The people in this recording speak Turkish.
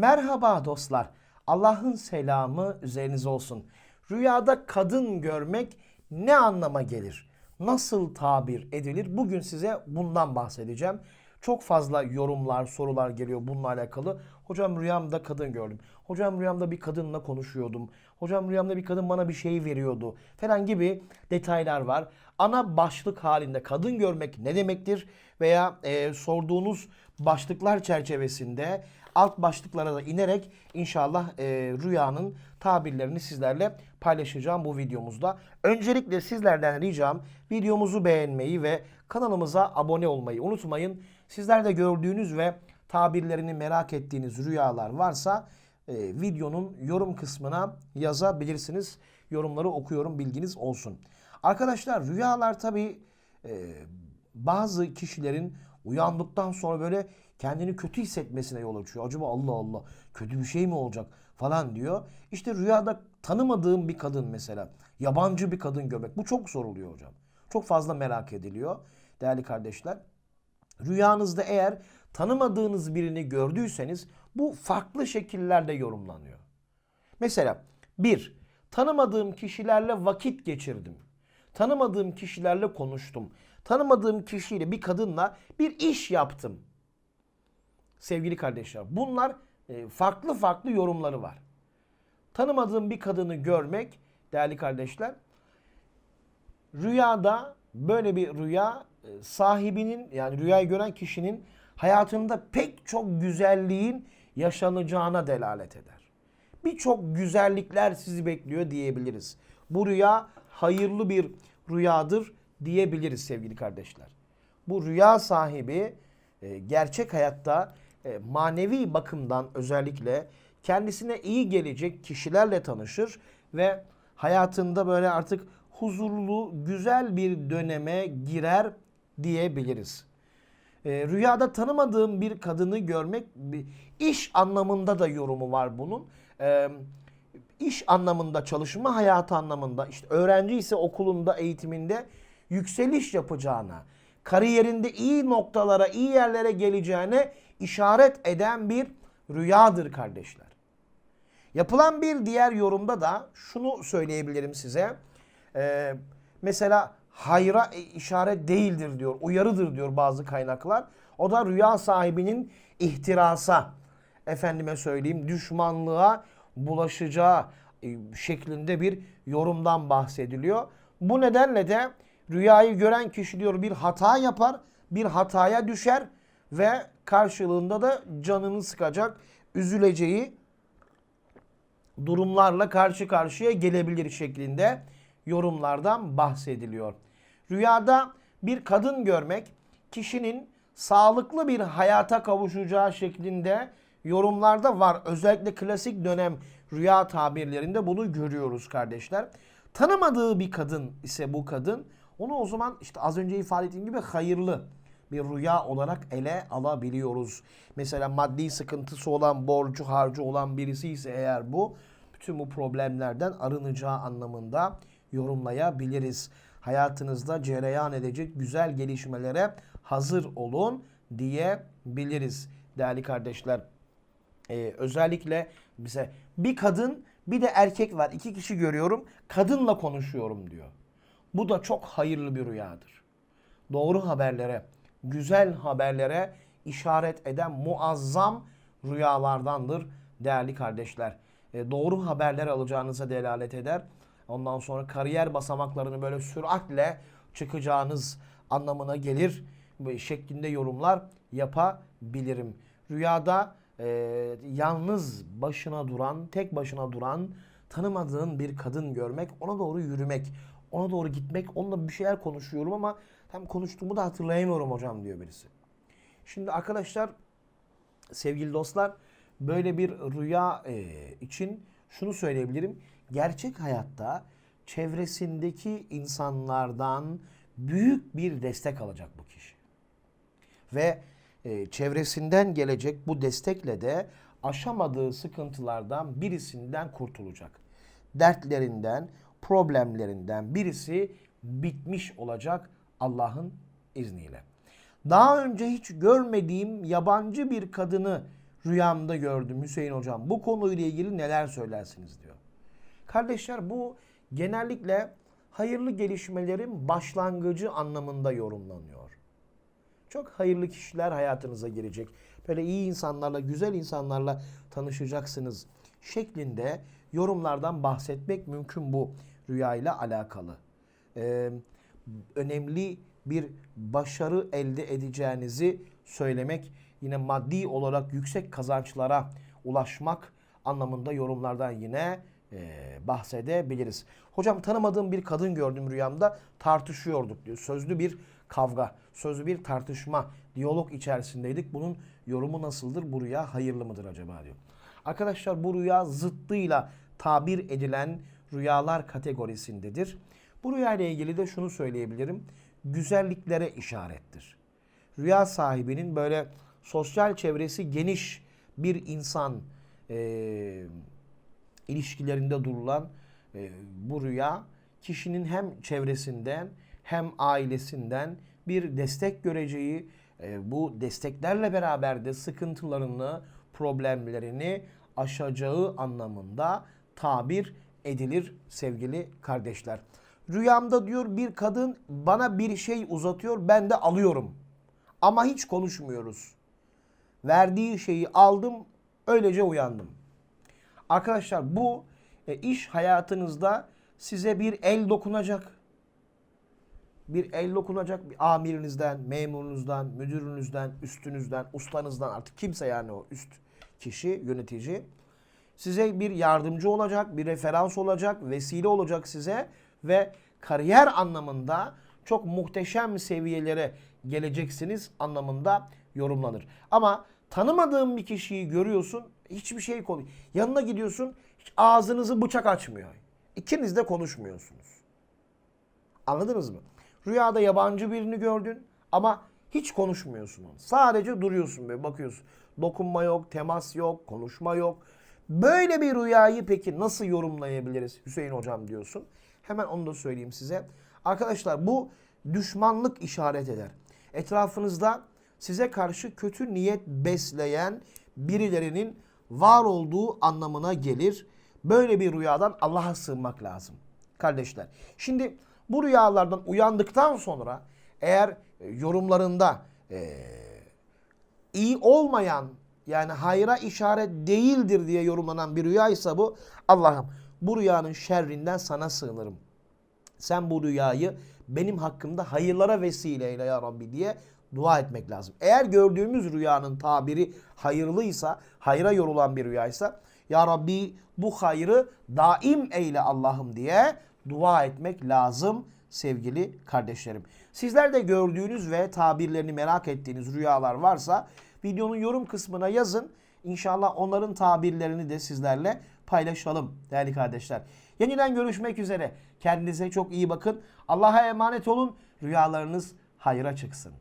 Merhaba dostlar. Allah'ın selamı üzerinize olsun. Rüyada kadın görmek ne anlama gelir? Nasıl tabir edilir? Bugün size bundan bahsedeceğim. Çok fazla yorumlar, sorular geliyor bununla alakalı. Hocam rüyamda kadın gördüm. Hocam rüyamda bir kadınla konuşuyordum. Hocam rüyamda bir kadın bana bir şey veriyordu falan gibi detaylar var. Ana başlık halinde kadın görmek ne demektir? Veya e, sorduğunuz başlıklar çerçevesinde alt başlıklara da inerek inşallah e, rüyanın tabirlerini sizlerle paylaşacağım bu videomuzda. Öncelikle sizlerden ricam videomuzu beğenmeyi ve kanalımıza abone olmayı unutmayın. Sizler de gördüğünüz ve tabirlerini merak ettiğiniz rüyalar varsa e, videonun yorum kısmına yazabilirsiniz. Yorumları okuyorum bilginiz olsun. Arkadaşlar rüyalar tabii e, bazı kişilerin uyandıktan sonra böyle kendini kötü hissetmesine yol açıyor. Acaba Allah Allah kötü bir şey mi olacak falan diyor. İşte rüyada tanımadığım bir kadın mesela yabancı bir kadın görmek bu çok zor oluyor hocam. Çok fazla merak ediliyor değerli kardeşler. Rüyanızda eğer tanımadığınız birini gördüyseniz bu farklı şekillerde yorumlanıyor. Mesela bir, tanımadığım kişilerle vakit geçirdim. Tanımadığım kişilerle konuştum. Tanımadığım kişiyle bir kadınla bir iş yaptım. Sevgili kardeşler bunlar e, farklı farklı yorumları var. Tanımadığım bir kadını görmek değerli kardeşler rüyada böyle bir rüya e, sahibinin yani rüyayı gören kişinin hayatında pek çok güzelliğin yaşanacağına delalet eder. Birçok güzellikler sizi bekliyor diyebiliriz. Bu rüya hayırlı bir rüyadır diyebiliriz sevgili kardeşler. Bu rüya sahibi e, gerçek hayatta e, manevi bakımdan özellikle kendisine iyi gelecek kişilerle tanışır ve hayatında böyle artık huzurlu, güzel bir döneme girer diyebiliriz. E, rüyada tanımadığım bir kadını görmek iş anlamında da yorumu var bunun. E, iş anlamında, çalışma hayatı anlamında, işte öğrenci ise okulunda, eğitiminde yükseliş yapacağına, kariyerinde iyi noktalara, iyi yerlere geleceğine işaret eden bir rüyadır kardeşler. Yapılan bir diğer yorumda da şunu söyleyebilirim size. Ee, mesela hayra işaret değildir diyor, uyarıdır diyor bazı kaynaklar. O da rüya sahibinin ihtirasa, efendime söyleyeyim düşmanlığa bulaşacağı e, şeklinde bir yorumdan bahsediliyor. Bu nedenle de rüyayı gören kişi diyor bir hata yapar, bir hataya düşer ve karşılığında da canını sıkacak, üzüleceği durumlarla karşı karşıya gelebilir şeklinde yorumlardan bahsediliyor. Rüyada bir kadın görmek kişinin sağlıklı bir hayata kavuşacağı şeklinde yorumlarda var. Özellikle klasik dönem rüya tabirlerinde bunu görüyoruz kardeşler. Tanımadığı bir kadın ise bu kadın onu o zaman işte az önce ifade ettiğim gibi hayırlı bir rüya olarak ele alabiliyoruz. Mesela maddi sıkıntısı olan, borcu harcı olan birisi ise eğer bu bütün bu problemlerden arınacağı anlamında yorumlayabiliriz. Hayatınızda cereyan edecek güzel gelişmelere hazır olun diyebiliriz değerli kardeşler. Ee, özellikle bize bir kadın bir de erkek var. iki kişi görüyorum. Kadınla konuşuyorum diyor. Bu da çok hayırlı bir rüyadır. Doğru haberlere, güzel haberlere işaret eden muazzam rüyalardandır değerli kardeşler. E, doğru haberler alacağınıza delalet eder. Ondan sonra kariyer basamaklarını böyle süratle çıkacağınız anlamına gelir şeklinde yorumlar yapabilirim. Rüyada e, yalnız başına duran, tek başına duran, tanımadığın bir kadın görmek, ona doğru yürümek, ona doğru gitmek, onunla bir şeyler konuşuyorum ama tam konuştuğumu da hatırlayamıyorum hocam diyor birisi. Şimdi arkadaşlar, sevgili dostlar, böyle bir rüya e, için şunu söyleyebilirim. Gerçek hayatta çevresindeki insanlardan büyük bir destek alacak bu kişi. Ve e, çevresinden gelecek bu destekle de aşamadığı sıkıntılardan birisinden kurtulacak. Dertlerinden, problemlerinden birisi bitmiş olacak Allah'ın izniyle. Daha önce hiç görmediğim yabancı bir kadını rüyamda gördüm Hüseyin hocam. Bu konuyla ilgili neler söylersiniz diyor. Kardeşler bu genellikle hayırlı gelişmelerin başlangıcı anlamında yorumlanıyor. Çok hayırlı kişiler hayatınıza girecek. Böyle iyi insanlarla, güzel insanlarla tanışacaksınız şeklinde yorumlardan bahsetmek mümkün bu rüya ile alakalı. Ee, önemli bir başarı elde edeceğinizi söylemek yine maddi olarak yüksek kazançlara ulaşmak anlamında yorumlardan yine e, bahsedebiliriz. Hocam tanımadığım bir kadın gördüm rüyamda tartışıyorduk diyor. Sözlü bir kavga, sözlü bir tartışma, diyalog içerisindeydik. Bunun yorumu nasıldır? Bu rüya hayırlı mıdır acaba diyor. Arkadaşlar bu rüya zıttıyla tabir edilen rüyalar kategorisindedir. Bu rüya ile ilgili de şunu söyleyebilirim. Güzelliklere işarettir. Rüya sahibinin böyle sosyal çevresi geniş bir insan eee ilişkilerinde durulan e, bu rüya kişinin hem çevresinden hem ailesinden bir destek göreceği, e, bu desteklerle beraber de sıkıntılarını, problemlerini aşacağı anlamında tabir edilir sevgili kardeşler. Rüyamda diyor bir kadın bana bir şey uzatıyor ben de alıyorum. Ama hiç konuşmuyoruz. Verdiği şeyi aldım öylece uyandım. Arkadaşlar bu e, iş hayatınızda size bir el dokunacak. Bir el dokunacak bir amirinizden, memurunuzdan, müdürünüzden, üstünüzden, ustanızdan artık kimse yani o üst kişi, yönetici. Size bir yardımcı olacak, bir referans olacak, vesile olacak size ve kariyer anlamında çok muhteşem seviyelere geleceksiniz anlamında yorumlanır. Ama tanımadığın bir kişiyi görüyorsun, hiçbir şey konu. Yanına gidiyorsun, hiç ağzınızı bıçak açmıyor. İkiniz de konuşmuyorsunuz. Anladınız mı? Rüyada yabancı birini gördün ama hiç konuşmuyorsun onu. Sadece duruyorsun böyle bakıyorsun. Dokunma yok, temas yok, konuşma yok. Böyle bir rüyayı peki nasıl yorumlayabiliriz Hüseyin hocam diyorsun. Hemen onu da söyleyeyim size. Arkadaşlar bu düşmanlık işaret eder. Etrafınızda size karşı kötü niyet besleyen birilerinin var olduğu anlamına gelir. Böyle bir rüyadan Allah'a sığınmak lazım. Kardeşler. Şimdi bu rüyalardan uyandıktan sonra eğer e, yorumlarında e, iyi olmayan yani hayra işaret değildir diye yorumlanan bir rüyaysa bu Allah'ım bu rüyanın şerrinden sana sığınırım. Sen bu rüyayı benim hakkımda hayırlara vesile eyle ya Rabbi diye dua etmek lazım. Eğer gördüğümüz rüyanın tabiri hayırlıysa, hayra yorulan bir rüyaysa ya Rabbi bu hayrı daim eyle Allah'ım diye dua etmek lazım sevgili kardeşlerim. Sizler de gördüğünüz ve tabirlerini merak ettiğiniz rüyalar varsa videonun yorum kısmına yazın. İnşallah onların tabirlerini de sizlerle paylaşalım değerli kardeşler. Yeniden görüşmek üzere. Kendinize çok iyi bakın. Allah'a emanet olun. Rüyalarınız hayra çıksın.